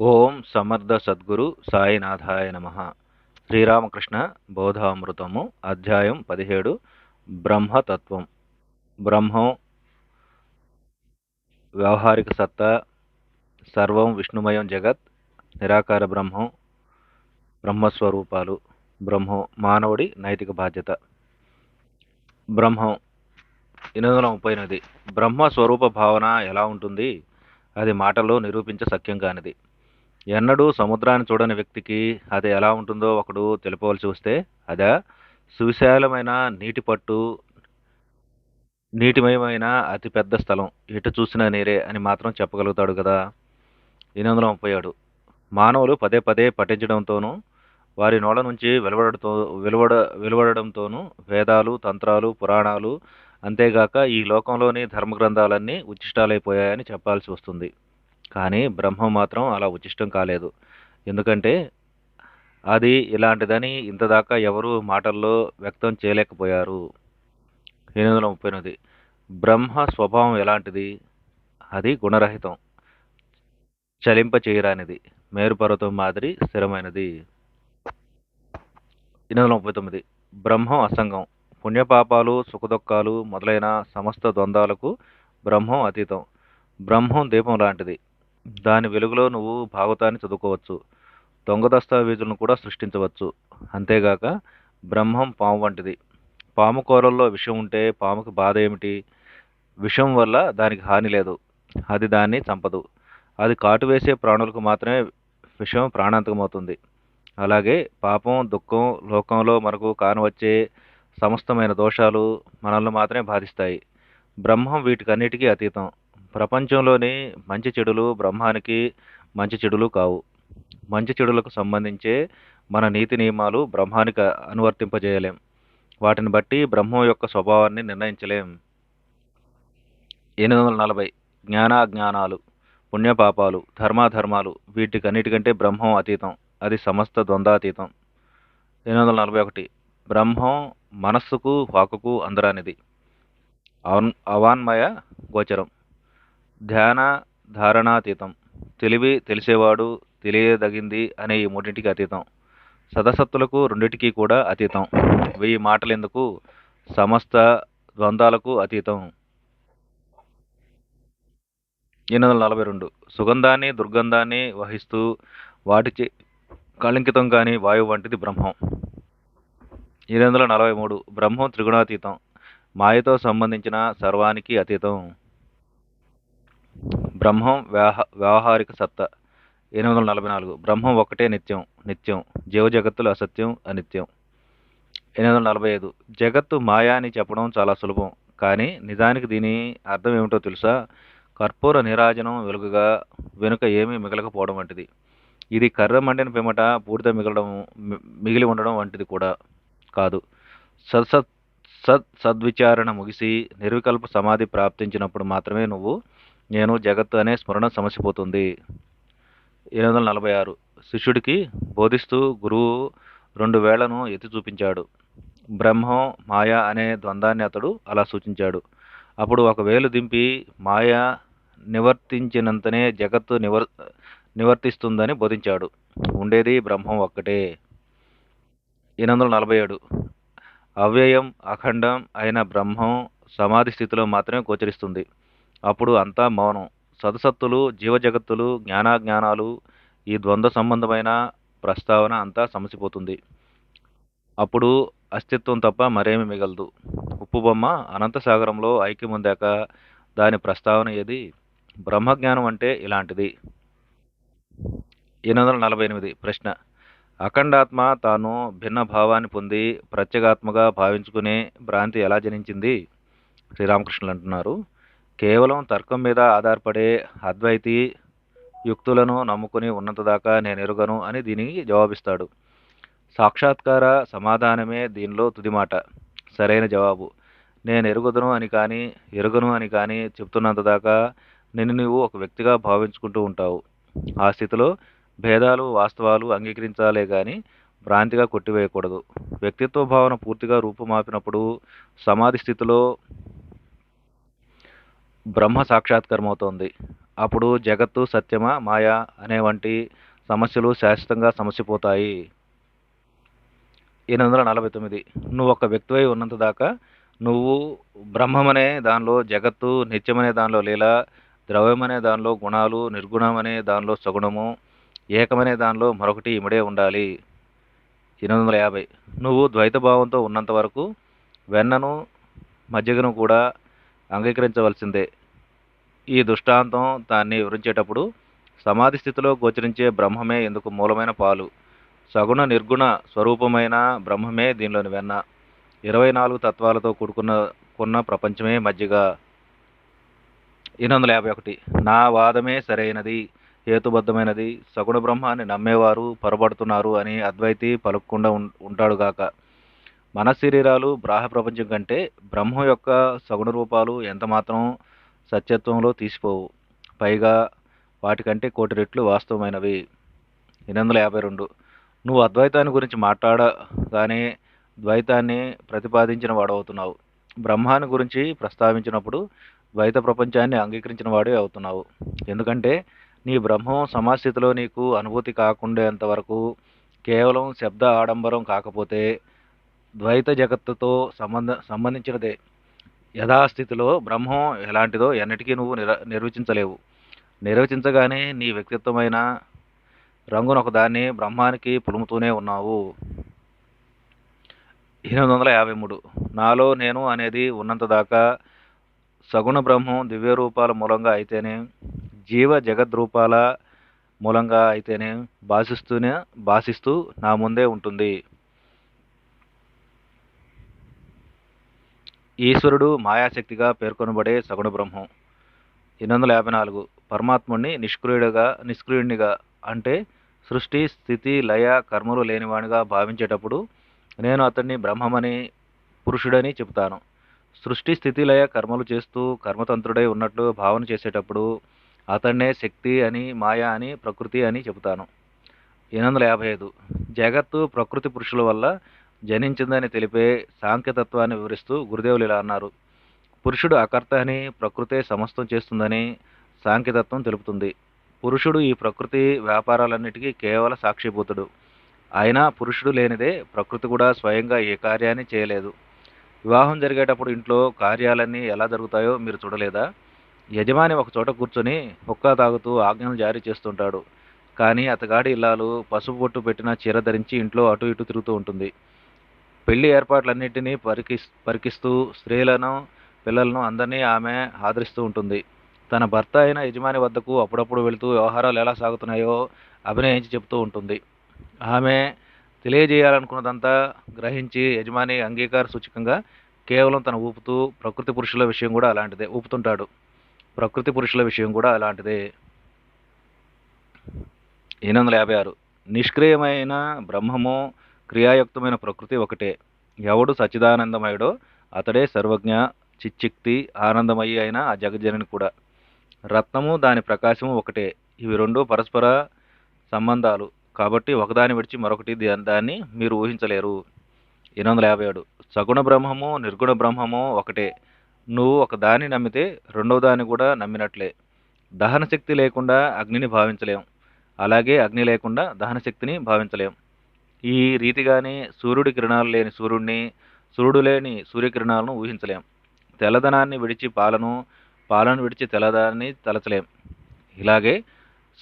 ఓం సమర్థ సద్గురు సాయినాథాయ నమ. శ్రీరామకృష్ణ బోధామృతము అధ్యాయం పదిహేడు బ్రహ్మతత్వం. బ్రహ్మం వ్యవహారిక సత్తా సర్వం విష్ణుమయం జగత్ నిరాకార బ్రహ్మం బ్రహ్మస్వరూపాలు బ్రహ్మం మానవుడి నైతిక బాధ్యత. బ్రహ్మం ఎనిమిది వందల ముప్పై ఎనిమిది బ్రహ్మ స్వరూప భావన ఎలా ఉంటుంది? అది మాటలో నిరూపించ సఖ్యం కానిది. ఎన్నడూ సముద్రాన్ని చూడని వ్యక్తికి అది ఎలా ఉంటుందో ఒకడు తెలుపవలసి వస్తే అదా సువిశాలమైన నీటి పట్టు నీటిమయమైన అతి పెద్ద స్థలం. ఎటు చూసినా నీరే అని మాత్రం చెప్పగలుగుతాడు కదా. ఎనిమిది వందల ముప్పై ఏడు. మానవులు పదే పదే పఠించడంతోనూ వారి నోళ్ళ నుంచి వెలువడతో వెలువడ వెలువడడంతోనూ వేదాలు తంత్రాలు పురాణాలు అంతేగాక ఈ లోకంలోని ధర్మగ్రంథాలన్నీ ఉచ్చిష్టాలైపోయాయని చెప్పాల్సి వస్తుంది. కానీ బ్రహ్మం మాత్రం అలా ఉచిష్టం కాలేదు. ఎందుకంటే అది ఇలాంటిదని ఇంతదాకా ఎవరు మాటల్లో వ్యక్తం చేయలేకపోయారు. ఎనిమిది వందల ముప్పై ఎనిమిది బ్రహ్మ స్వభావం ఎలాంటిది? అది గుణరహితం. చలింప చేయరానిది మేరుపర్వతం మాదిరి స్థిరమైనది. ఎనిమిది వందల ముప్పై తొమ్మిది బ్రహ్మం అసంగం. పుణ్యపాపాలు సుఖదుఖాలు మొదలైన సమస్త ద్వంద్వాలకు బ్రహ్మం అతీతం. బ్రహ్మం దీపం లాంటిది. దాని వెలుగులో నువ్వు భాగవతాన్ని చదువుకోవచ్చు. దొంగ దస్తావేజులను కూడా సృష్టించవచ్చు. అంతేగాక బ్రహ్మం పాము వంటిది. పాము కూరల్లో విషం ఉంటే పాముకి బాధ ఏమిటి? విషం వల్ల దానికి హాని లేదు. అది దాన్ని చంపదు. అది కాటు వేసే ప్రాణులకు మాత్రమే విషం ప్రాణాంతకమవుతుంది అలాగే పాపం దుఃఖం లోకంలో మనకు కానవచ్చే సమస్తమైన దోషాలు మనల్ని మాత్రమే బాధిస్తాయి. బ్రహ్మం వీటికన్నిటికీ అతీతం. ప్రపంచంలోని మంచి చెడులు బ్రహ్మానికి మంచి చెడులు కావు. మంచి చెడులకు సంబంధించే మన నీతి నియమాలు బ్రహ్మానికి అనువర్తింపజేయలేం. వాటిని బట్టి బ్రహ్మం యొక్క స్వభావాన్ని నిర్ణయించలేం. ఎనిమిది వందల నలభై జ్ఞానాజ్ఞానాలు పుణ్యపాపాలు ధర్మాధర్మాలు వీటికన్నిటికంటే బ్రహ్మం అతీతం. అది సమస్త ద్వంద్వాతీతం. ఎనిమిది వందల నలభై ఒకటి బ్రహ్మం మనస్సుకు వాకుకు అందరానిది. అవన్ అవాన్మయ గోచరం. ధ్యాన ధారణాతీతం తెలివి తెలిసేవాడు తెలియదగింది అనే ఈ మూడింటికి అతీతం. సదసత్తులకు రెండింటికి కూడా అతీతం. వెయ్యి మాటలెందుకు? సమస్త ద్వంద్వాలకు అతీతం. ఎనిమిది వందల నలభై రెండు. సుగంధాన్ని దుర్గంధాన్ని వహిస్తూ వాటి కళంకితం కాని వాయువు వంటిది బ్రహ్మం. ఎనిమిది వందల నలభై మూడు. బ్రహ్మం త్రిగుణాతీతం. మాయతో సంబంధించిన సర్వానికి అతీతం. బ్రహ్మం వ్యవహ వ్యవహారిక సత్తా. ఎనిమిది వందల నలభై నాలుగు బ్రహ్మం ఒకటే నిత్యం నిత్యం. జీవ జగత్తులు అసత్యం అనిత్యం. ఎనిమిది వందల నలభై ఐదు జగత్తు మాయా అని చెప్పడం చాలా సులభం. కానీ నిజానికి దీని అర్థం ఏమిటో తెలుసా? కర్పూర నిరాజనం వెలుగుగా వెనుక ఏమీ మిగలకపోవడం వంటిది. ఇది కర్ర మండిన పిమ్మట పూర్తి మిగలడం మిగిలి ఉండడం వంటిది కూడా కాదు. సత్సత్ సత్ సద్విచారణ ముగిసి నిర్వికల్ప సమాధి ప్రాప్తించినప్పుడు మాత్రమే నువ్వు నేను జగత్తు అనే స్మరణ సమసిపోతుంది. ఎనిమిది వందల నలభై ఆరు. శిష్యుడికి బోధిస్తూ గురువు రెండు వేళ్ళను ఎత్తి చూపించాడు. బ్రహ్మం మాయ అనే ద్వంద్వాన్ని అతడు అలా సూచించాడు. అప్పుడు ఒక వేలు దింపి మాయ నివర్తించినంతనే జగత్తు నివర్ నివర్తిస్తుందని బోధించాడు. ఉండేది బ్రహ్మం ఒక్కటే. ఎనిమిది వందల నలభై ఏడు. అవ్యయం అఖండం అయిన బ్రహ్మం సమాధి స్థితిలో మాత్రమే గోచరిస్తుంది. అప్పుడు అంతా మౌనం. సదసత్తులు జీవజగత్తులు జ్ఞానాజ్ఞానాలు ఈ ద్వంద్వ సంబంధమైన ప్రస్తావన అంతా సమసిపోతుంది. అప్పుడు అస్తిత్వం తప్ప మరేమి మిగలదు. ఉప్పు బొమ్మ అనంత సాగరంలో ఐక్యముందాక దాని ప్రస్తావన ఏది? బ్రహ్మజ్ఞానం అంటే ఇలాంటిది. ఎనిమిది వందల నలభై ఎనిమిది ప్రశ్న. అఖండాత్మ తాను భిన్న భావాన్ని పొంది ప్రత్యేగాత్మగా భావించుకునే భ్రాంతి ఎలా జనించింది? శ్రీరామకృష్ణులు అంటున్నారు. కేవలం తర్కం మీద ఆధారపడే అద్వైతి యుక్తులను నమ్ముకుని ఉన్నంతదాకా నేను ఎరుగను అని దీనికి జవాబిస్తాడు. సాక్షాత్కార సమాధానమే దీనిలో తుదిమాట. సరైన జవాబు. నేను ఎరుగుదను అని కానీ ఎరుగను అని కానీ చెప్తున్నంతదాకా నిన్ను నీవు ఒక వ్యక్తిగా భావించుకుంటూ ఉంటావు. ఆ స్థితిలో భేదాలు వాస్తవాలు అంగీకరించాలే కానీ భ్రాంతిగా కొట్టివేయకూడదు. వ్యక్తిత్వ భావన పూర్తిగా రూపుమాపినప్పుడు సమాధి స్థితిలో బ్రహ్మ సాక్షాత్కారం అవుతోంది అప్పుడు జగత్తు సత్యమా మాయా అనే వంటి సమస్యలు శాశ్వతంగా సమస్యపోతాయి ఎనిమిది వందల నలభై తొమ్మిది. నువ్వు ఒక వ్యక్తివై ఉన్నంత దాకా నువ్వు బ్రహ్మమనే దానిలో జగత్తు నిత్యమనే దానిలో లీల ద్రవ్యమనే దానిలో గుణాలు నిర్గుణమనే దానిలో సగుణము ఏకమనే దానిలో మరొకటి ఇమిడే ఉండాలి. ఎనిమిది వందల యాభై. నువ్వు ద్వైత భావంతో ఉన్నంత వరకు వెన్నను మజ్జిగను కూడా అంగీకరించవలసిందే. ఈ దృష్టాంతం దాన్ని వివరించేటప్పుడు సమాధి స్థితిలో గోచరించే బ్రహ్మమే ఎందుకు మూలమైన పాలు. సగుణ నిర్గుణ స్వరూపమైన బ్రహ్మమే దీనిలోని వెన్న. ఇరవై నాలుగు తత్వాలతో కూడుకున్న కొన్న ప్రపంచమే మజ్జిగ. ఎనిమిది వందల యాభై ఒకటి. నా వాదమే సరైనది హేతుబద్ధమైనది. సగుణ బ్రహ్మాన్ని నమ్మేవారు పొరబడుతున్నారు అని అద్వైతి పలుకుండా ఉం- ఉంటాడుగాక మన శరీరాలు బ్రాహ ప్రపంచం కంటే బ్రహ్మ యొక్క సగుణ రూపాలు ఎంతమాత్రం సత్యత్వంలో తీసిపోవు. పైగా వాటికంటే కోటి రెట్లు వాస్తవమైనవి. ఎనిమిది వందల యాభై రెండు. నువ్వు అద్వైతాన్ని గురించి మాట్లాడగానే ద్వైతాన్ని ప్రతిపాదించిన వాడవుతున్నావు. బ్రహ్మాన్ని గురించి ప్రస్తావించినప్పుడు ద్వైత ప్రపంచాన్ని అంగీకరించిన వాడే అవుతున్నావు. ఎందుకంటే నీ బ్రహ్మం సమాస్థితిలో నీకు అనుభూతి కాకుండేంత వరకు కేవలం శబ్ద ఆడంబరం కాకపోతే ద్వైత జగత్తుతో సంబంధ సంబంధించినదే. యథాస్థితిలో బ్రహ్మం ఎలాంటిదో ఎన్నటికీ నువ్వు నిర నిర్వచించలేవు. నిర్వచించగానే నీ వ్యక్తిత్వమైన రంగును ఒకదాన్ని బ్రహ్మానికి పులుముతూనే ఉన్నావు. ఎనిమిది వందల యాభై మూడు. నాలో నేను అనేది ఉన్నంత దాకా సగుణ బ్రహ్మం దివ్య రూపాల మూలంగా అయితేనే జీవ జగద్రూపాల మూలంగా అయితేనే భాషిస్తూనే భాషిస్తూ నా ముందే ఉంటుంది. ఈశ్వరుడు మాయాశక్తిగా పేర్కొనబడే సగుణ బ్రహ్మం. ఎనిమిది వందల యాభై నాలుగు పరమాత్ముడిని నిష్క్రియుడిగా నిష్క్రియుడినిగా అంటే సృష్టి స్థితి లయ కర్మలు లేనివాడిగా భావించేటప్పుడు నేను అతన్ని బ్రహ్మమని పురుషుడని చెబుతాను. సృష్టి స్థితి లయ కర్మలు చేస్తూ కర్మతంత్రుడై ఉన్నట్లు భావన చేసేటప్పుడు అతన్నే శక్తి అని మాయా అని ప్రకృతి అని చెబుతాను. ఎనిమిది వందల యాభై ఐదు జగత్తు ప్రకృతి పురుషుల వల్ల జనించిందని తెలిపే సాంఖ్యతత్వాన్ని వివరిస్తూ గురుదేవులు ఇలా అన్నారు. పురుషుడు అకర్త అని ప్రకృతే సమస్తం చేస్తుందని సాంఖ్యతత్వం తెలుపుతుంది. పురుషుడు ఈ ప్రకృతి వ్యాపారాలన్నిటికీ కేవల సాక్షిభూతుడు. అయినా పురుషుడు లేనిదే ప్రకృతి కూడా స్వయంగా ఏ కార్యాన్ని చేయలేదు. వివాహం జరిగేటప్పుడు ఇంట్లో కార్యాలన్నీ ఎలా జరుగుతాయో మీరు చూడలేదా? యజమాని ఒక చోట కూర్చొని హుక్కా తాగుతూ ఆజ్ఞలు జారీ చేస్తుంటాడు. కానీ అతగాడి ఇల్లాలు పసుపు బొట్టు పెట్టిన చీర ధరించి ఇంట్లో అటు ఇటు తిరుగుతూ ఉంటుంది. పెళ్ళి ఏర్పాట్లన్నింటినీ పరికిస్ పరికిస్తూ స్త్రీలను పిల్లలను అందరినీ ఆమె ఆదరిస్తూ ఉంటుంది. తన భర్త అయిన యజమాని వద్దకు అప్పుడప్పుడు వెళుతూ వ్యవహారాలు ఎలా సాగుతున్నాయో అభినయించి చెబుతూ ఉంటుంది. ఆమె తెలియజేయాలనుకున్నదంతా గ్రహించి యజమాని అంగీకార సూచకంగా కేవలం తన ఊపుతూ ప్రకృతి పురుషుల విషయం కూడా అలాంటిదే ఊపుతుంటాడు. ప్రకృతి పురుషుల విషయం కూడా అలాంటిదే. ఎనిమిది వందల యాభై ఆరు. నిష్క్రియమైన బ్రహ్మము క్రియాయుక్తమైన ప్రకృతి ఒకటే. ఎవడు సచిదానందమయుడో అతడే సర్వజ్ఞ చిచ్చిక్తి ఆనందమయ్యి అయిన ఆ జగజ్జనని కూడా. రత్నము దాని ప్రకాశము ఒకటే. ఇవి రెండు పరస్పర సంబంధాలు. కాబట్టి ఒకదాని విడిచి మరొకటి దాన్ని మీరు ఊహించలేరు. ఎనిమిది వందల యాభై ఏడు. సగుణ బ్రహ్మము నిర్గుణ బ్రహ్మము ఒకటే. నువ్వు ఒక దాన్ని నమ్మితే రెండవ దాన్ని కూడా నమ్మినట్లే. దహన శక్తి లేకుండా అగ్నిని భావించలేం. అలాగే అగ్ని లేకుండా దహన శక్తిని భావించలేం. ఈ రీతిగానే సూర్యుడి కిరణాలు లేని సూర్యుడిని సూర్యుడు లేని సూర్యకిరణాలను ఊహించలేం. తెల్లదనాన్ని విడిచి పాలను పాలను విడిచి తెల్లదాన్ని తలచలేం. ఇలాగే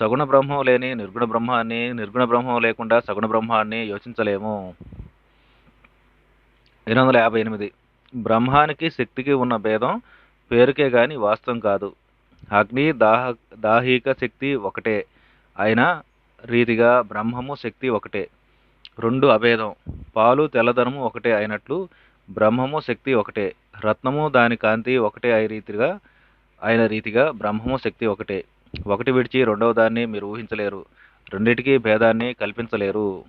సగుణ బ్రహ్మం లేని నిర్గుణ బ్రహ్మాన్ని నిర్గుణ బ్రహ్మం లేకుండా సగుణ బ్రహ్మాన్ని యోచించలేము. ఎనిమిది వందల యాభై ఎనిమిది. బ్రహ్మానికి శక్తికి ఉన్న భేదం పేరుకే గాని వాస్తవం కాదు. అగ్ని దాహ దాహిక శక్తి ఒకటే. అయినా రీతిగా బ్రహ్మము శక్తి ఒకటే. రెండు అభేదం. పాలు తెల్లదనము ఒకటే అయినట్లు బ్రహ్మము శక్తి ఒకటే. రత్నము దాని కాంతి ఒకటే అయి రీతిగా అయిన రీతిగా బ్రహ్మము శక్తి ఒకటే. ఒకటి విడిచి రెండవ దాన్ని మీరు ఊహించలేరు. రెండింటికి భేదాన్ని కల్పించలేరు.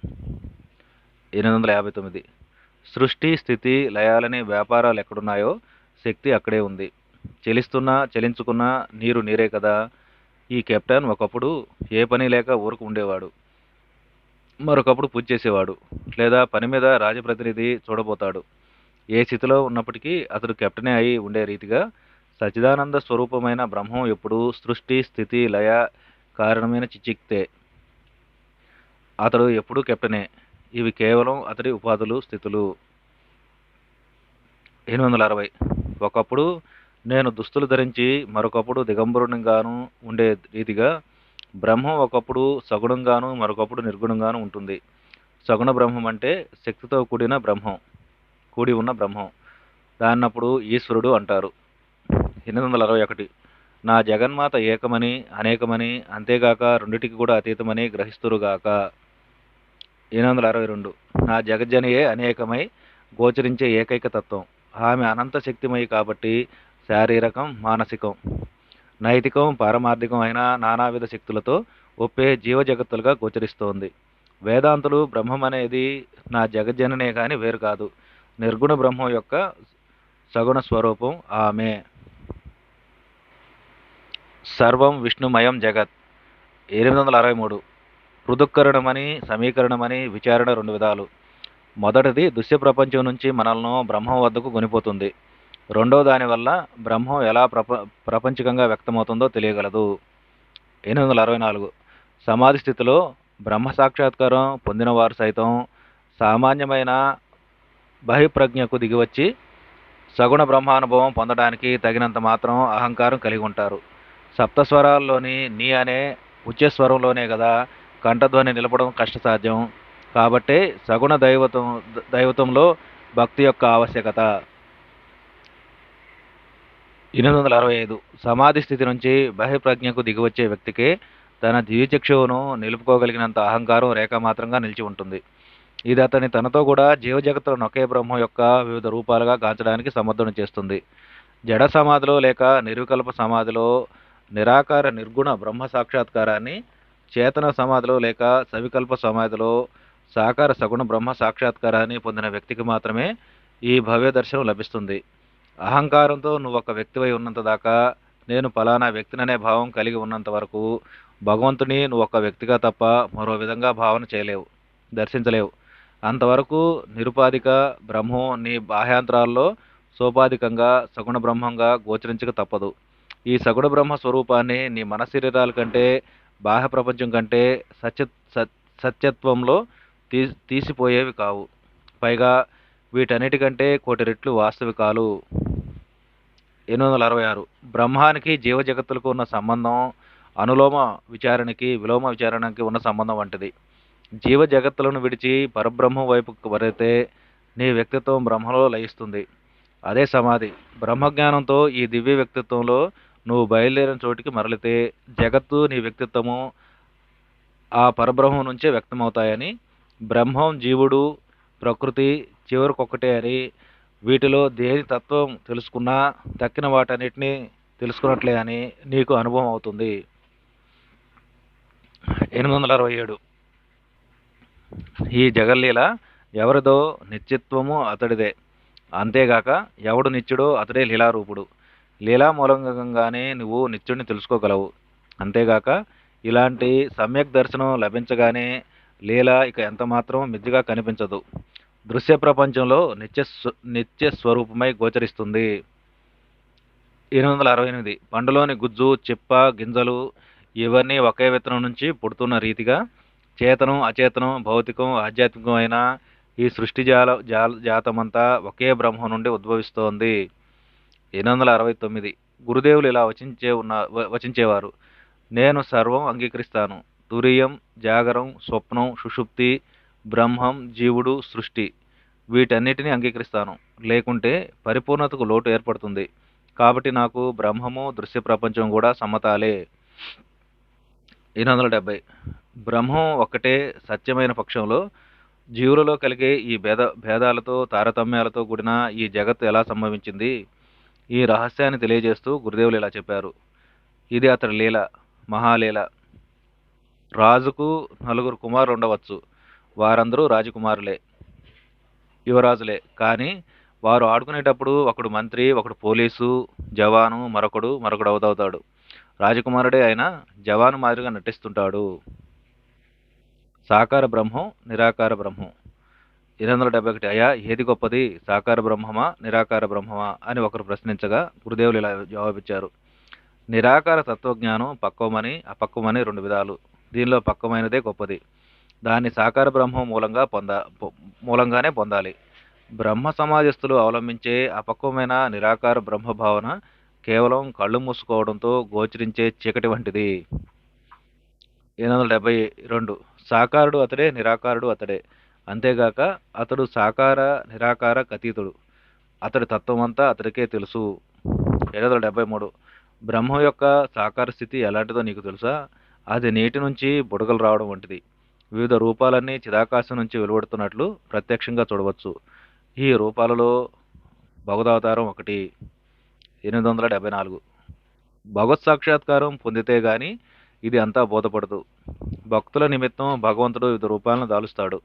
ఎనిమిది వందల యాభై తొమ్మిది. సృష్టి స్థితి లయాలనే వ్యాపారాలు ఎక్కడున్నాయో శక్తి అక్కడే ఉంది. చెలిస్తున్నా చలించుకున్నా నీరు నీరే కదా. ఈ కెప్టెన్ ఒకప్పుడు ఏ పని లేక ఊరుకు ఉండేవాడు. మరొకప్పుడు పూజ చేసేవాడు. లేదా పని మీద రాజప్రతినిధి చూడబోతాడు. ఏ స్థితిలో ఉన్నప్పటికీ అతడు కెప్టెనే అయి ఉండే రీతిగా సచిదానంద స్వరూపమైన బ్రహ్మం ఎప్పుడు సృష్టి స్థితి లయ కారణమైన చిచిక్తే అతడు ఎప్పుడూ కెప్టెనే. ఇవి కేవలం అతడి ఉపాధులు స్థితులు. ఎనిమిది వందల అరవై. ఒకప్పుడు నేను దుస్తులు ధరించి మరొకప్పుడు దిగంబరునిగాను ఉండే రీతిగా బ్రహ్మం ఒకప్పుడు సగుణంగాను మరొకప్పుడు నిర్గుణంగాను ఉంటుంది. సగుణ బ్రహ్మం అంటే శక్తితో కూడిన బ్రహ్మం కూడి ఉన్న బ్రహ్మం. దాన్నప్పుడు ఈశ్వరుడు అంటారు. ఎనిమిది వందల అరవై ఒకటి. నా జగన్మాత ఏకమని అనేకమని అంతేగాక రెండిటికి కూడా అతీతమని గ్రహిస్తురుగాక. ఎనిమిది వందల అరవై రెండు. నా జగజ్జనియే అనేకమై గోచరించే ఏకైక తత్వం. ఆమె అనంత శక్తిమయి కాబట్టి శారీరకం మానసికం. నైతికం పారమార్థికం అయిన నానావిధ శక్తులతో ఒప్పే జీవ జగత్తులుగా గోచరిస్తోంది. వేదాంతులు బ్రహ్మం అనేది నా జగజ్జననే కానీ వేరు కాదు. నిర్గుణ బ్రహ్మం యొక్క సగుణ స్వరూపం ఆమె. సర్వం విష్ణుమయం జగత్. ఎనిమిది వందల అరవై మూడు పృథుక్కరణమని సమీకరణమని విచారణ రెండు విధాలు. మొదటిది దృశ్య ప్రపంచం నుంచి మనల్ని బ్రహ్మం వద్దకు కొనిపోతుంది. రెండో దానివల్ల బ్రహ్మం ఎలా ప్రప ప్రపంచకంగా వ్యక్తమవుతుందో తెలియగలదు. ఎనిమిది వందల అరవై నాలుగు. సమాధి స్థితిలో బ్రహ్మ సాక్షాత్కారం పొందిన వారు సైతం సామాన్యమైన బహిప్రజ్ఞకు దిగివచ్చి సగుణ బ్రహ్మానుభవం పొందడానికి తగినంత మాత్రం అహంకారం కలిగి ఉంటారు. సప్తస్వరాల్లోని నీ అనే ఉచ్చస్వరంలోనే కదా కంఠధ్వని నిలపడం కష్టసాధ్యం. కాబట్టి సగుణ దైవతం దైవత్వంలో భక్తి యొక్క ఆవశ్యకత. ఎనిమిది వందల అరవై ఐదు సమాధి స్థితి నుంచి బహిప్రజ్ఞకు దిగివచ్చే వ్యక్తికి తన దివ్యచక్షువును నిలుపుకోగలిగినంత అహంకారం రేఖామాత్రంగా నిలిచి ఉంటుంది. ఇది అతని తనతో కూడా జీవజగత్తులను ఒకే బ్రహ్మం యొక్క వివిధ రూపాలుగా గాంచడానికి సమర్థన చేస్తుంది. జడ సమాధిలో లేక నిర్వికల్ప సమాధిలో నిరాకార నిర్గుణ బ్రహ్మ సాక్షాత్కారాన్ని చేతన సమాధిలో లేక సవికల్ప సమాధిలో సాకార సగుణ బ్రహ్మ సాక్షాత్కారాన్ని పొందిన వ్యక్తికి మాత్రమే ఈ భవ్య దర్శనం లభిస్తుంది. అహంకారంతో నువ్వు ఒక వ్యక్తివై ఉన్నంత దాకా నేను ఫలానా వ్యక్తిననే భావం కలిగి ఉన్నంత వరకు భగవంతుని నువ్వు ఒక వ్యక్తిగా తప్ప మరో విధంగా భావన చేయలేవు దర్శించలేవు. అంతవరకు నిరుపాధిక బ్రహ్మం నీ బాహ్యాంతరాల్లో సోపాధికంగా సగుణ బ్రహ్మంగా గోచరించక తప్పదు. ఈ సగుణ బ్రహ్మ స్వరూపాన్ని నీ మన శరీరాల కంటే బాహ్య ప్రపంచం కంటే సత్య సత్- సత్యత్వంలో తీ తీసిపోయేవి కావు. పైగా వీటన్నిటికంటే కోటి రెట్లు వాస్తవికాలు. ఎనిమిది వందల అరవై ఆరు. బ్రహ్మానికి జీవ జగత్తులకు ఉన్న సంబంధం అనులోమ విచారణకి విలోమ విచారణకి ఉన్న సంబంధం వంటిది. జీవ జగత్తులను విడిచి పరబ్రహ్మం వైపుకు వరితే నీ వ్యక్తిత్వం బ్రహ్మలో లయిస్తుంది. అదే సమాధి. బ్రహ్మజ్ఞానంతో ఈ దివ్య వ్యక్తిత్వంలో నువ్వు బయలుదేరిన చోటికి మరలితే జగత్తు నీ వ్యక్తిత్వము ఆ పరబ్రహ్మం నుంచే వ్యక్తమవుతాయని బ్రహ్మం జీవుడు ప్రకృతి చివరికొక్కటే అని వీటిలో దేని తత్వం తెలుసుకున్నా తక్కిన వాటన్నిటినీ తెలుసుకున్నట్లే అని నీకు అనుభవం అవుతుంది. ఎనిమిది వందల అరవై ఏడు. ఈ జగల్లీల ఎవరిదో నిత్యత్వము అతడిదే. అంతేగాక ఎవడు నిత్యుడో అతడే లీలారూపుడు. లీలా మూలంగానే నువ్వు నిత్యుడిని తెలుసుకోగలవు. అంతేగాక ఇలాంటి సమ్యక్ దర్శనం లభించగానే లీల ఇక ఎంత మాత్రం మిద్దిగా కనిపించదు. దృశ్య ప్రపంచంలో నిత్య స్వ- నిత్య స్వరూపమై గోచరిస్తుంది. ఎనిమిది వందల అరవై ఎనిమిది. పండులోని గుజ్జు చిప్ప గింజలు ఇవన్నీ ఒకే విత్తనం నుంచి పుడుతున్న రీతిగా చేతనం అచేతనం భౌతికం ఆధ్యాత్మికమైన ఈ సృష్టి జాల జాల జాతమంతా ఒకే బ్రహ్మ నుండి ఉద్భవిస్తోంది. ఎనిమిది వందల అరవై తొమ్మిది. గురుదేవులు ఇలా వచించే ఉన్న వచించేవారు. నేను సర్వం అంగీకరిస్తాను. తురియం జాగరం స్వప్నం సుషుప్తి బ్రహ్మం జీవుడు సృష్టి వీటన్నిటిని అంగీకరిస్తాను. లేకుంటే పరిపూర్ణతకు లోటు ఏర్పడుతుంది. కాబట్టి నాకు బ్రహ్మము దృశ్య ప్రపంచం కూడా సమ్మతాలే ఎనిమిది వందల డెబ్బై బ్రహ్మం ఒక్కటే సత్యమైన పక్షంలో జీవులలో కలిగే ఈ భేద భేదాలతో తారతమ్యాలతో కూడిన ఈ జగత్తు ఎలా సంభవించింది? ఈ రహస్యాన్ని తెలియజేస్తూ గురుదేవులు ఇలా చెప్పారు. ఇది అతడి లీల మహాలీల. రాజుకు నలుగురు కుమారులు ఉండవచ్చు. వారందరూ రాజకుమారులే యువరాజులే. కానీ వారు ఆడుకునేటప్పుడు ఒకడు మంత్రి ఒకడు పోలీసు జవాను మరొకడు మరొకడు అవుతవుతాడు రాజకుమారుడే అయినా జవాను మాదిరిగా నటిస్తుంటాడు. సాకార బ్రహ్మం నిరాకార బ్రహ్మం. ఎనిమిది వందల డెబ్బై ఒకటి అయ్యా ఏది గొప్పది? సాకార బ్రహ్మమా నిరాకార బ్రహ్మమా అని ఒకరు ప్రశ్నించగా గురుదేవులు ఇలా జవాబిచ్చారు. నిరాకార తత్వజ్ఞానం పక్వమని అపక్వమని రెండు విధాలు. దీనిలో పక్వమైనదే గొప్పది. దాన్ని సాకార బ్రహ్మం మూలంగా పొంద మూలంగానే పొందాలి. బ్రహ్మ సమాజస్థులు అవలంబించే అపక్వమైన నిరాకార బ్రహ్మ భావన కేవలం కళ్ళు మూసుకోవడంతో గోచరించే చీకటి వంటిది. ఎనిమిది వందల డెబ్బై రెండు. సాకారుడు అతడే నిరాకారుడు అతడే. అంతేగాక అతడు సాకార నిరాకార అతీతుడు అతడి తత్వం అంతా అతడికే తెలుసు. ఏడు వందల డెబ్బై మూడు. బ్రహ్మ యొక్క సాకార స్థితి ఎలాంటిదో నీకు తెలుసా? అది నీటి నుంచి బుడగలు రావడం వంటిది. వివిధ రూపాలన్నీ చిదాకాశం నుంచి వెలువడుతున్నట్లు ప్రత్యక్షంగా చూడవచ్చు. ఈ రూపాలలో భగవదవతారం ఒకటి ఎనిమిది వందల డెబ్బై నాలుగు. భగవత్ సాక్షాత్కారం పొందితే గాని ఇది అంతా బోధపడదు. భక్తుల నిమిత్తం భగవంతుడు వివిధ రూపాలను దాలుస్తాడు.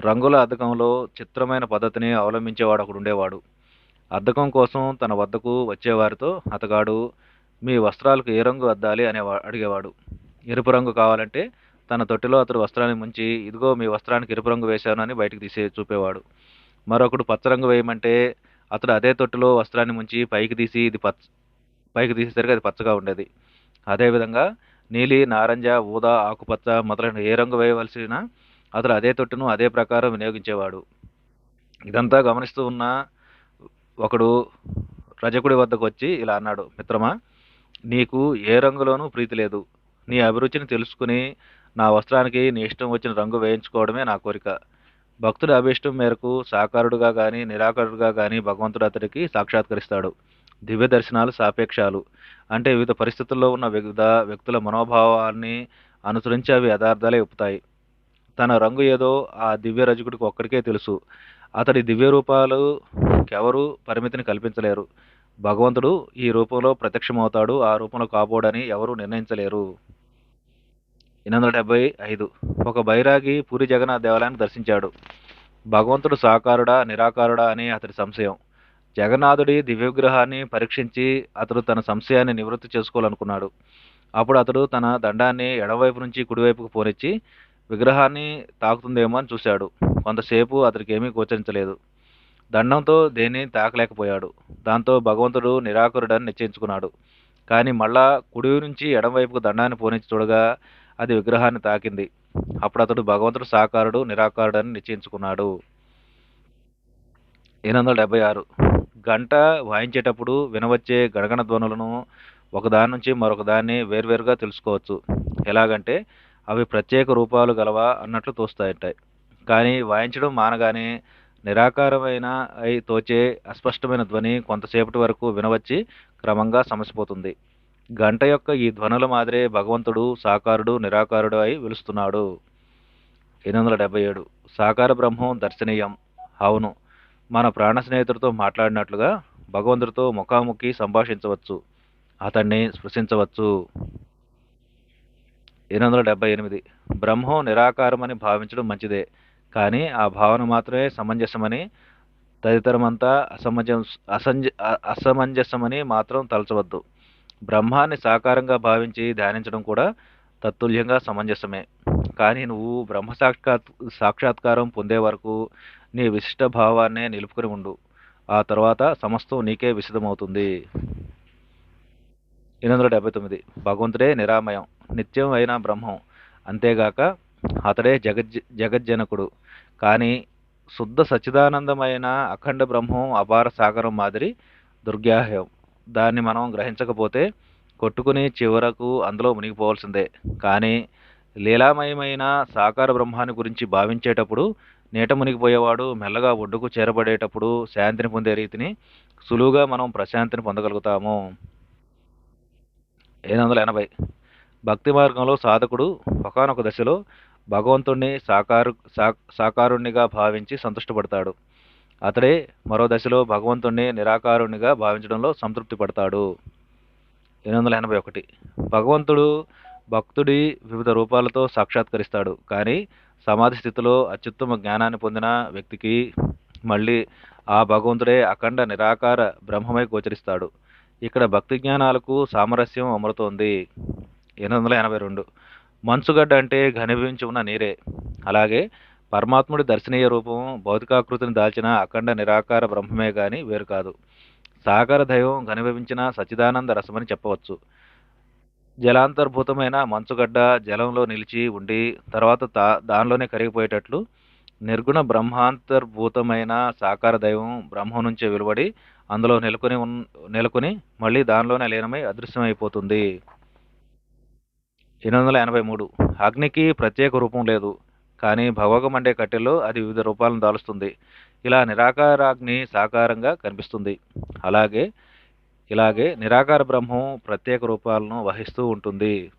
రంగుల అద్దకంలో చిత్రమైన పద్ధతిని అవలంబించేవాడు ఒకడు ఉండేవాడు అద్దకం కోసం తన వద్దకు వచ్చేవారితో అతగాడు మీ వస్త్రాలకు ఏ రంగు అద్దాలి? అనే అడిగేవాడు. ఎరుపు రంగు కావాలంటే తన తొట్టిలో అతడు వస్త్రాన్ని ముంచి ఇదిగో మీ వస్త్రానికి ఎరుపు రంగు వేశాను అని బయటకు తీసే చూపేవాడు. మరొకడు పచ్చ రంగు వేయమంటే అతడు అదే తొట్టిలో వస్త్రాన్ని ముంచి పైకి తీసి ఇది పచ్చ పైకి తీసేసరికి అది పచ్చగా ఉండేది. అదేవిధంగా నీలి నారింజ ఊదా ఆకుపచ్చ మొదలైన ఏ రంగు వేయవలసిన అతడు అదే తొట్టును అదే ప్రకారం వినియోగించేవాడు. ఇదంతా గమనిస్తూ ఉన్న ఒకడు రజకుడి వద్దకు వచ్చి ఇలా అన్నాడు మిత్రమా నీకు ఏ రంగులోనూ ప్రీతి లేదు. నీ అభిరుచిని తెలుసుకుని నా వస్త్రానికి నీ ఇష్టం వచ్చిన రంగు వేయించుకోవడమే నా కోరిక. భక్తుడి అభిష్టం మేరకు సాకారుడుగా కానీ నిరాకారుడుగా కానీ భగవంతుడు అతడికి సాక్షాత్కరిస్తాడు. దివ్య దర్శనాలు సాపేక్షాలు. అంటే వివిధ పరిస్థితుల్లో ఉన్న వివిధ వ్యక్తుల మనోభావాన్ని అనుసరించి అవి యథార్థాలే ఒప్పుతాయి. తన రంగు ఏదో ఆ దివ్య రజకుడికి ఒక్కడికే తెలుసు. అతడి దివ్య రూపాలు ఎవరు పరిమితిని కల్పించలేరు. భగవంతుడు ఈ రూపంలో ప్రత్యక్షమవుతాడు ఆ రూపంలో కాబోడని ఎవరూ నిర్ణయించలేరు. ఎనిమిది వందల డెబ్బై ఐదు. ఒక బైరాగి పూరి జగన్నాథ్ దేవాలయాన్ని దర్శించాడు. భగవంతుడు సాకారుడా నిరాకారుడా అని అతడి సంశయం. జగన్నాథుడి దివ్య విగ్రహాన్ని పరీక్షించి అతడు తన సంశయాన్ని నివృత్తి చేసుకోవాలనుకున్నాడు. అప్పుడు అతడు తన దండాన్ని ఎడమవైపు నుంచి కుడివైపుకు పోనిచ్చి విగ్రహాన్ని తాకుతుందేమో అని చూశాడు. కొంతసేపు అతడికి ఏమీ గోచరించలేదు. దండంతో దేన్ని తాకలేకపోయాడు. దాంతో భగవంతుడు నిరాకరుడని నిశ్చయించుకున్నాడు. కానీ మళ్ళా కుడి నుంచి ఎడమవైపుకు దండాన్ని పోనిచ్చి చూడగా అది విగ్రహాన్ని తాకింది. అప్పుడు అతడు భగవంతుడు సాకారుడు నిరాకారుడు అని నిశ్చయించుకున్నాడు. ఎనిమిది వందల డెబ్బై ఆరు గంట వాయించేటప్పుడు వినవచ్చే గణగణ ధ్వనులను ఒకదాని నుంచి మరొక దాన్ని వేర్వేరుగా తెలుసుకోవచ్చు. ఎలాగంటే అవి ప్రత్యేక రూపాలు గలవా అన్నట్లు తోస్తాయంటాయి. కానీ వాయించడం మానగానే నిరాకారమైన అయి తోచే అస్పష్టమైన ధ్వని కొంతసేపటి వరకు వినవచ్చి క్రమంగా సమసిపోతుంది. గంట యొక్క ఈ ధ్వనుల మాదిరే భగవంతుడు సాకారుడు నిరాకారుడు అయి వెలుస్తున్నాడు. ఎనిమిది వందల డెబ్బై ఏడు. సాకార బ్రహ్మం దర్శనీయం. అవును మన ప్రాణ స్నేహితుడితో మాట్లాడినట్లుగా భగవంతుడితో ముఖాముఖి సంభాషించవచ్చు. అతన్ని స్పృశించవచ్చు. ఎనిమిది వందల డెబ్బై ఎనిమిది. బ్రహ్మం నిరాకారమని భావించడం మంచిదే కానీ ఆ భావన మాత్రమే సమంజసమని తదితరమంతా అసమంజ అసంజ అసమంజసమని మాత్రం తలచవద్దు. బ్రహ్మాన్ని సాకారంగా భావించి ధ్యానించడం కూడా తత్తుల్యంగా సమంజసమే. కానీ నువ్వు బ్రహ్మ సాక్షాత్ సాక్షాత్కారం పొందే వరకు నీ విశిష్ట భావాన్నే నిలుపుకొని ఉండు. ఆ తర్వాత సమస్తం నీకే విశదమవుతుంది. ఎనిమిది వందల డెబ్బై తొమ్మిది. భగవంతుడే నిరామయం. నిత్యం అయిన బ్రహ్మం. అంతేగాక అతడే జగజ్ జగజ్జనకుడు. కానీ శుద్ధ సచ్చిదానందమైన అఖండ బ్రహ్మం అపార సాగరం మాదిరి దుర్గాహయం దాన్ని మనం గ్రహించకపోతే కొట్టుకుని చివరకు అందులో మునిగిపోవాల్సిందే. కానీ లీలామయమైన సాకార బ్రహ్మాన్ని గురించి భావించేటప్పుడు నీట మునిగిపోయేవాడు మెల్లగా ఒడ్డుకు చేరబడేటప్పుడు శాంతిని పొందే రీతిని సులువుగా మనం ప్రశాంతిని పొందగలుగుతాము. ఎనిమిది వందల ఎనభై. భక్తి మార్గంలో సాధకుడు ఒకానొక దశలో భగవంతుణ్ణి సాకారు సా- సాకారుణ్ణిగా భావించి సంతుష్టపడతాడు. అతడే మరో దశలో భగవంతుణ్ణి నిరాకారుణ్ణిగా భావించడంలో సంతృప్తి పడతాడు. ఎనిమిది వందల ఎనభై ఒకటి. భగవంతుడు భక్తుడి వివిధ రూపాలతో సాక్షాత్కరిస్తాడు. కానీ సమాధి స్థితిలో అత్యుత్తమ జ్ఞానాన్ని పొందిన వ్యక్తికి మళ్ళీ ఆ భగవంతుడే అఖండ నిరాకార బ్రహ్మమై గోచరిస్తాడు. ఇక్కడ భక్తి జ్ఞానాలకు సామరస్యం అమరుతోంది. ఎనిమిది వందల ఎనభై రెండు. మంచుగడ్డ అంటే ఘనీభవించి ఉన్న నీరే. అలాగే పరమాత్ముడి దర్శనీయ రూపం భౌతికాకృతిని దాల్చిన అఖండ నిరాకార బ్రహ్మమే గాని వేరు కాదు. సాకార దైవం ఘనీభవించిన సచ్చిదానంద రసమని చెప్పవచ్చు. జలాంతర్భూతమైన మంచుగడ్డ జలంలో నిలిచి ఉండి తర్వాత తా దానిలోనే కరిగిపోయేటట్లు నిర్గుణ బ్రహ్మాంతర్భూతమైన సాకార దైవం బ్రహ్మం నుంచే వెలువడి అందులో నెలకొని ఉన్ నెలకొని మళ్ళీ దానిలోనే లీనమై అదృశ్యమైపోతుంది. ఎనిమిది వందల ఎనభై మూడు. అగ్నికి ప్రత్యేక రూపం లేదు. కానీ భవగం అంటే కట్టెల్లో అది వివిధ రూపాలను దాలుస్తుంది. ఇలా నిరాకారాగ్ని సాకారంగా కనిపిస్తుంది. అలాగే ఇలాగే నిరాకార బ్రహ్మం ప్రత్యేక రూపాలను వహిస్తూ ఉంటుంది.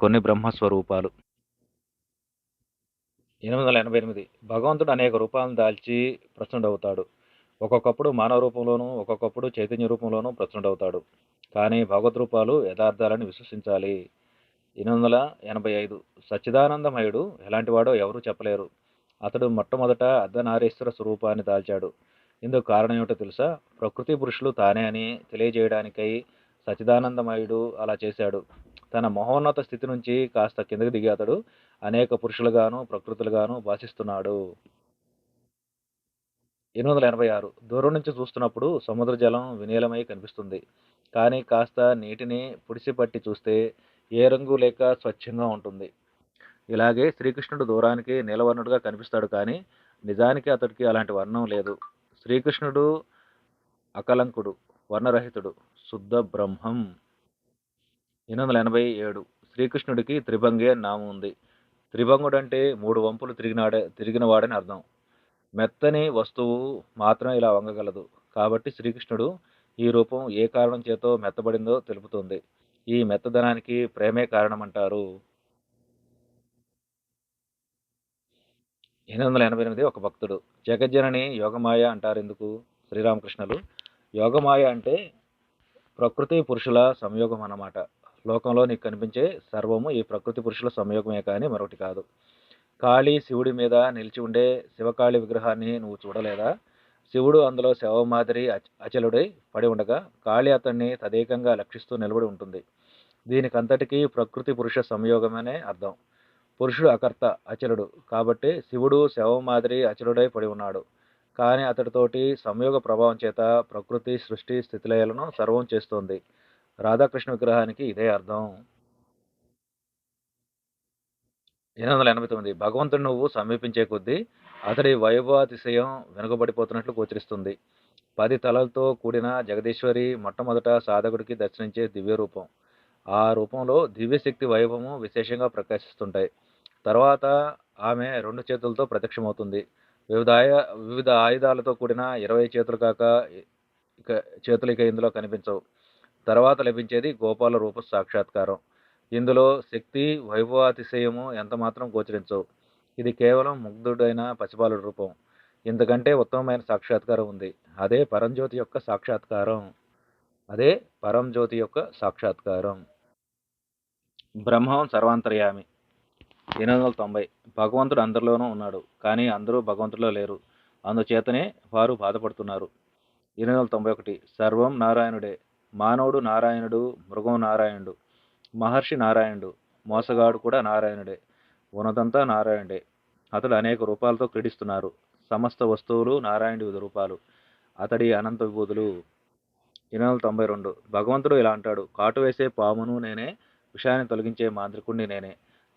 కొన్ని బ్రహ్మస్వరూపాలు. ఎనిమిది వందల ఎనభై ఎనిమిది. భగవంతుడు అనేక రూపాలను దాల్చి ప్రసన్నుడవుతాడు ఒక్కొక్కప్పుడు మానవ రూపంలోనూ ఒక్కొక్కప్పుడు చైతన్య రూపంలోనూ ప్రచుండవుతాడు కానీ భగవద్ రూపాలు యథార్థాలని విశ్వసించాలి. ఎనిమిది వందల ఎనభై ఐదు సచ్చిదానందమయుడు ఎలాంటివాడో ఎవరూ చెప్పలేరు. అతడు మొట్టమొదట అర్ధనారీశ్వర స్వరూపాన్ని దాల్చాడు. ఇందుకు కారణం ఏమిటో తెలుసా? ప్రకృతి పురుషులు తానే అని తెలియజేయడానికై సచిదానందమయుడు అలా చేశాడు. తన మహోన్నత స్థితి నుంచి కాస్త కిందకి దిగి అతడు అనేక పురుషులుగాను ప్రకృతులుగాను భాషిస్తున్నాడు ఎనిమిది వందల ఎనభై ఆరు దూరం నుంచి చూస్తున్నప్పుడు సముద్ర జలం వినీలమై కనిపిస్తుంది. కానీ కాస్త నీటిని పుడిసిపట్టి చూస్తే ఏ రంగు లేక స్వచ్ఛంగా ఉంటుంది. ఇలాగే శ్రీకృష్ణుడు దూరానికి నీలవర్ణుడుగా కనిపిస్తాడు కానీ నిజానికి అతడికి అలాంటి వర్ణం లేదు. శ్రీకృష్ణుడు అకలంకుడు వర్ణరహితుడు శుద్ధ బ్రహ్మం. ఎనిమిది వందల ఎనభై ఏడు శ్రీకృష్ణుడికి త్రిభంగి అని నామం ఉంది. త్రిభంగుడు అంటే మూడు వంపులు తిరిగినాడే తిరిగినవాడని అర్థం. మెత్తని వస్తువు మాత్రం ఇలా వంగగలదు. కాబట్టి శ్రీకృష్ణుడు ఈ రూపం ఏ కారణం చేతో మెత్తబడిందో తెలుపుతుంది. ఈ మెత్తదనానికి ప్రేమే కారణమంటారు. ఎనిమిది వందల ఎనభై ఎనిమిది ఒక భక్తుడు. జగజ్జనని యోగమాయ అంటారు ఎందుకు శ్రీరామకృష్ణులు. యోగమాయ అంటే ప్రకృతి పురుషుల సంయోగం అన్నమాట. లోకంలో నీకు కనిపించే సర్వము ఈ ప్రకృతి పురుషుల సంయోగమే కానీ మరొకటి కాదు. కాళీ శివుడి మీద నిలిచి ఉండే శివకాళి విగ్రహాన్ని నువ్వు చూడలేదా? శివుడు అందులో శవ మాదిరి అచ- అచలుడై పడి ఉండగా కాళి అతన్ని తదేకంగా లక్షిస్తూ నిలబడి ఉంటుంది. దీనికంతటికీ ప్రకృతి పురుష సంయోగమనే అర్థం. పురుషుడు అకర్త అచలుడు. కాబట్టి శివుడు శవం మాదిరి అచలుడై పడి ఉన్నాడు. కానీ అతడితోటి సంయోగ ప్రభావం చేత ప్రకృతి సృష్టి స్థితిలయలను సర్వం చేస్తోంది. రాధాకృష్ణ విగ్రహానికి ఇదే అర్థం. ఎనిమిది వందల ఎనభై తొమ్మిది. భగవంతుడు నువ్వు సమీపించే కొద్దీ అతడి వైభవాతిశయం వెనుకబడిపోతున్నట్లు గోచరిస్తుంది. పది తలలతో కూడిన జగదీశ్వరి మొట్టమొదట సాధకుడికి దర్శనించే దివ్య రూపం. ఆ రూపంలో దివ్యశక్తి వైభవము విశేషంగా ప్రకాశిస్తుంటాయి. తర్వాత ఆమె రెండు చేతులతో ప్రత్యక్షమవుతుంది. వివిధ ఆయ వివిధ ఆయుధాలతో కూడిన ఇరవై చేతులు కాక ఇక చేతులు ఇక ఇందులో కనిపించవు. తర్వాత లభించేది గోపాల రూప సాక్షాత్కారం. ఇందులో శక్తి వైభవాతిశయము ఎంత మాత్రం గోచరించవు. ఇది కేవలం ముగ్ధుడైన పసిపాలుడు రూపం. ఇంతకంటే ఉత్తమమైన సాక్షాత్కారం ఉంది. అదే పరంజ్యోతి యొక్క సాక్షాత్కారం. అదే పరంజ్యోతి యొక్క సాక్షాత్కారం. బ్రహ్మం సర్వాంతర్యామి. ఎనిమిది వందల తొంభై. భగవంతుడు అందరిలోనూ ఉన్నాడు కానీ అందరూ భగవంతుడిలో లేరు. అందుచేతనే వారు బాధపడుతున్నారు. ఎనిమిది వందల తొంభై ఒకటి. సర్వం నారాయణుడే. మానవుడు నారాయణుడు మృగం నారాయణుడు. మహర్షి నారాయణుడు. మోసగాడు కూడా నారాయణుడే. ఉన్నదంతా నారాయణుడే. అతడు అనేక రూపాలతో క్రీడిస్తున్నారు. సమస్త వస్తువులు నారాయణుడి వివిధ రూపాలు. అతడి అనంత విభూతులు ఎనిమిది వందల తొంభై రెండు. భగవంతుడు ఇలా అంటాడు కాటు వేసే పామును నేనే విషయాన్ని తొలగించే మాంత్రికుణ్ణి నేనే.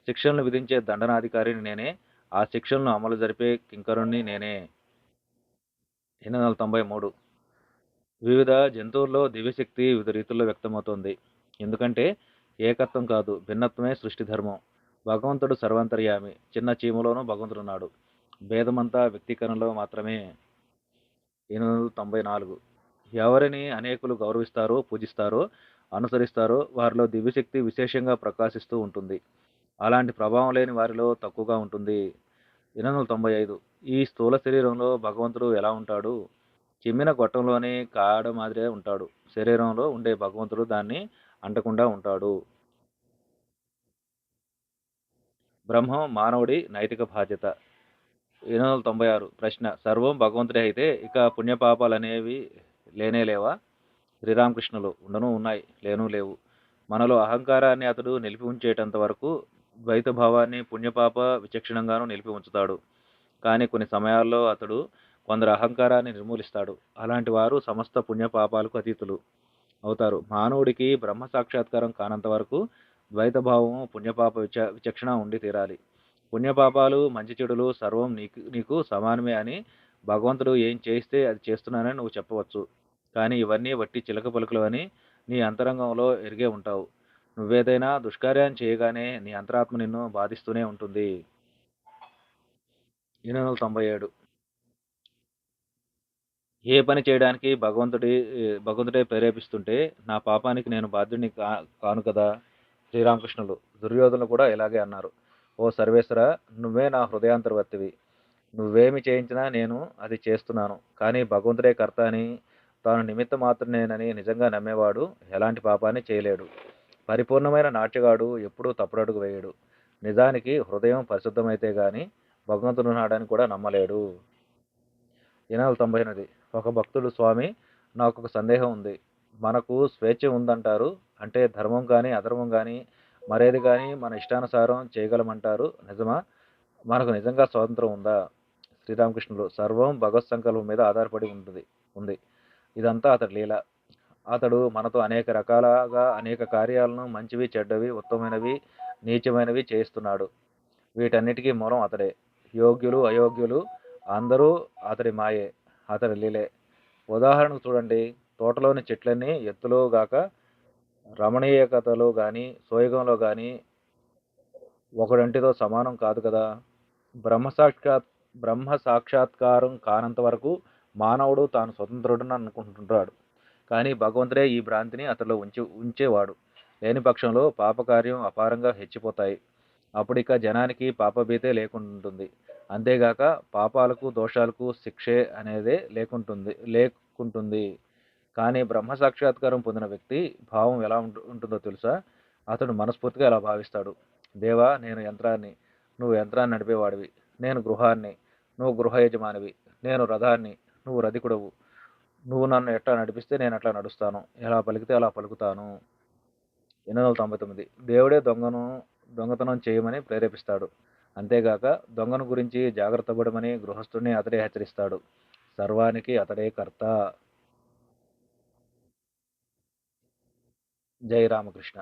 శిక్షలను విధించే దండనాధికారిని నేనే. ఆ శిక్షలను అమలు జరిపే కింకరుణ్ణి నేనే. ఎనిమిది వందల తొంభై మూడు. వివిధ జంతువుల్లో దివ్యశక్తి వివిధ రీతుల్లో వ్యక్తమవుతుంది. ఎందుకంటే ఏకత్వం కాదు భిన్నత్వమే సృష్టి ధర్మం. భగవంతుడు సర్వాంతర్యామి. చిన్న చీమలోనూ భగవంతుడు ఉన్నాడు భేదమంతా వ్యక్తీకరణలో మాత్రమే. ఎనిమిది వందల తొంభై నాలుగు. ఎవరిని అనేకులు గౌరవిస్తారో పూజిస్తారో అనుసరిస్తారో వారిలో దివ్యశక్తి విశేషంగా ప్రకాశిస్తూ ఉంటుంది. అలాంటి ప్రభావం లేని వారిలో తక్కువగా ఉంటుంది. ఎనిమిది వందల తొంభై ఐదు. ఈ స్థూల శరీరంలో భగవంతుడు ఎలా ఉంటాడు? చిమ్మిన గొట్టంలోనే కాడ మాదిరే ఉంటాడు. శరీరంలో ఉండే భగవంతుడు దాన్ని అంటకుండా ఉంటాడు. బ్రహ్మం మానవుడి నైతిక బాధ్యత. ఎనిమిది వందల తొంభై ఆరు ప్రశ్న. సర్వం భగవంతుడే అయితే ఇక పుణ్యపాపాలు అనేవి లేనే లేవా? శ్రీరామకృష్ణులు ఉండను ఉన్నాయి లేను లేవు. మనలో అహంకారాన్ని అతడు నిలిపి ఉంచేటంత వరకు ద్వైత భావాన్ని పుణ్యపాప విచక్షణంగాను నిలిపి ఉంచుతాడు. కానీ కొన్ని సమయాల్లో అతడు కొందరు అహంకారాన్ని నిర్మూలిస్తాడు. అలాంటి వారు సమస్త పుణ్యపాపాలకు అతీతులు అవుతారు. మానవుడికి బ్రహ్మ సాక్షాత్కారం కానంత వరకు ద్వైత భావము పుణ్యపాప విచ విచక్షణ ఉండి తీరాలి. పుణ్యపాపాలు మంచి చెడులు సర్వం నీకు నీకు సమానమే అని భగవంతుడు ఏం చేస్తే అది చేస్తున్నానని నువ్వు చెప్పవచ్చు. కానీ ఇవన్నీ వట్టి చిలక పలుకులు అని నీ అంతరంగంలో ఎరిగే ఉంటావు. నువ్వేదైనా దుష్కార్యాన్ని చేయగానే నీ అంతరాత్మ నిన్ను బాధిస్తూనే ఉంటుంది. ఎనిమిది వందల తొంభై ఏడు. ఏ పని చేయడానికి భగవంతుడి భగవంతుడే ప్రేరేపిస్తుంటే నా పాపానికి నేను బాధ్యుడిని కా కాను కదా? శ్రీరామకృష్ణులు. దుర్యోధనులు కూడా ఇలాగే అన్నారు. ఓ సర్వేశ్వర నువ్వే నా హృదయాంతర్వర్తివి. నువ్వేమి చేయించినా నేను అది చేస్తున్నాను. కానీ భగవంతుడే కర్త అని తాను నిమిత్త మాత్రమేనని నిజంగా నమ్మేవాడు ఎలాంటి పాపాన్ని చేయలేడు. పరిపూర్ణమైన నాట్యగాడు ఎప్పుడూ తప్పుడడుగు వేయడు. నిజానికి హృదయం పరిశుద్ధమైతే గాని భగవంతుడు నాడని కూడా నమ్మలేడు. ఎనిమిది తొంభై ఎనిమిది. ఒక భక్తుడు స్వామి నాకు ఒక సందేహం ఉంది. మనకు స్వేచ్ఛ ఉందంటారు. అంటే ధర్మం కానీ అధర్మం కానీ మరేది కానీ మన ఇష్టానుసారం చేయగలమంటారు. నిజమా? మనకు నిజంగా స్వాతంత్రం ఉందా? శ్రీరామకృష్ణులు సర్వం భగవత్ సంకల్పం మీద ఆధారపడి ఉంటుంది ఉంది. ఇదంతా అతడి లీల. అతడు మనతో అనేక రకాలుగా అనేక కార్యాలను మంచివి చెడ్డవి ఉత్తమైనవి నీచమైనవి చేయిస్తున్నాడు. వీటన్నిటికీ మూలం అతడే. యోగ్యులు అయోగ్యులు అందరూ అతడి మాయే అతడి లీలే. ఉదాహరణకు చూడండి. తోటలోని చెట్లన్నీ ఎత్తులో రమణీయ రమణీయకతలో కానీ సోయగంలో కానీ ఒకడంటితో సమానం కాదు కదా. బ్రహ్మ సాక్షాత్ బ్రహ్మ సాక్షాత్కారం కానంత వరకు మానవుడు తాను స్వతంత్రుడని అనుకుంటుంటాడు. కానీ భగవంతుడే ఈ భ్రాంతిని అతడిలో ఉంచి ఉంచేవాడు. లేని పక్షంలో పాపకార్యం అపారంగా హెచ్చిపోతాయి. అప్పుడు ఇక జనానికి పాపభీతే లేకుంటుంది. అంతేగాక పాపాలకు దోషాలకు శిక్షే అనేదే లేకుంటుంది లేకుంటుంది. కానీ బ్రహ్మ సాక్షాత్కారం పొందిన వ్యక్తి భావం ఎలా ఉంటుందో తెలుసా? అతడు మనస్ఫూర్తిగా ఎలా భావిస్తాడు? దేవా నేను యంత్రాన్ని నువ్వు యంత్రాన్ని నడిపేవాడివి. నేను గృహాన్ని నువ్వు గృహ యజమానివి. నేను రథాన్ని నువ్వు రధికుడవు. నువ్వు నన్ను ఎట్లా నడిపిస్తే నేను అట్లా నడుస్తాను. ఎలా పలికితే అలా పలుకుతాను. ఎనిమిది వందల తొంభై తొమ్మిది. దేవుడే దొంగను దొంగతనం చేయమని ప్రేరేపిస్తాడు. అంతేగాక దొంగను గురించి జాగ్రత్త పడమని గృహస్థుడిని అతడే హెచ్చరిస్తాడు. సర్వానికి అతడే కర్త. జై రామకృష్ణ